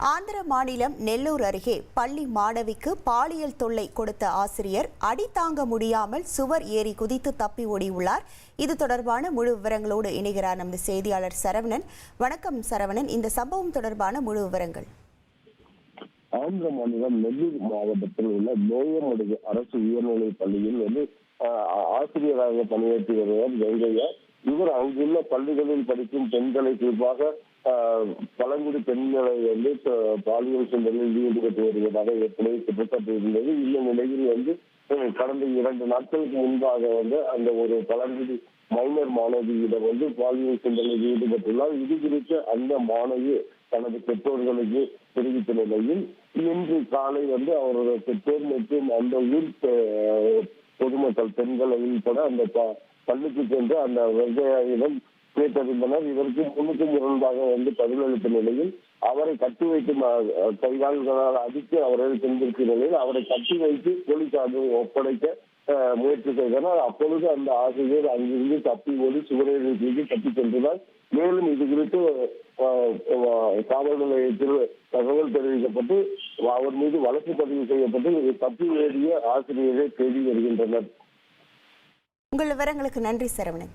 ஆந்திர மாநிலம் நெல்லூர் அருகே பள்ளி மாணவிக்கு பாலியல் தொல்லை கொடுத்த ஆசிரியர் அடி தாங்க முடியாமல் சுவர் ஏறி குதித்து தப்பி ஓடியுள்ளார். இது தொடர்பான முழு விவரங்களோடு இணைகிறார் நமது செய்தியாளர் சரவணன். வணக்கம் சரவணன். இந்த சம்பவம் தொடர்பான முழு விவரங்கள். ஆந்திர மாநிலம் நெல்லூர் மாவட்டத்தில் உள்ள நோயமடுகு அரசு உயர்நிலைப் பள்ளியில் வந்து ஆஹ், ஆசிரியராக பணியாற்றி வருவர் வெங்கையா. இவர் அங்குள்ள பள்ளிகளில் படிக்கும் பெண்களை குறிப்பாக பழங்குடி பெண்களை வந்து பாலியல் சிந்தனையில் ஈடுபட்டு வருவதாக ஏற்கனவே குற்றச்சாட்டு இருந்தது இந்த நிலையில் வந்து கடந்த இரண்டு நாட்களுக்கு முன்பாக வந்து அந்த ஒரு பழங்குடி மைனர் மாணவியிடம் வந்து பாலியல் சிந்தனையில் ஈடுபட்டுள்ளார். இது குறித்து அந்த மாணவி தனது பெற்றோர்களுக்கு தெரிவித்த நிலையில் இன்று காலை வந்து அவரது பெற்றோர் மற்றும் அந்த ஊர் பொதுமக்கள் பெண்கள் கூட அந்த ப- பள்ளிக்கு சென்று அந்த விவசாயியிடம் கேட்டறிந்தனர். இதற்கு முன்னுக்கும் முரண்பாக வந்து பதிலளித்த நிலையில் அவரை கட்டி வைத்து கைகால்களால் அடித்து அவரை துன்புறுத்திய நிலையில் அவரை கட்டி வைத்து போலீசாருக்கு ஒப்படைக்க முயற்சி செய்தனர். அப்பொழுது அந்த ஆசிரியர் அங்கிருந்து தப்பி ஓடி சுவரேறி தப்பி சென்றனர் மேலும் இது குறித்து காவல் நிலையத்தில் தகவல் தெரிவிக்கப்பட்டு அவர் மீது வழக்கு பதிவு செய்யப்பட்டு தப்பி ஓடிய ஆசிரியரை தேடி வருகின்றனர். உங்கள் விவரங்களுக்கு நன்றி சரவணன்.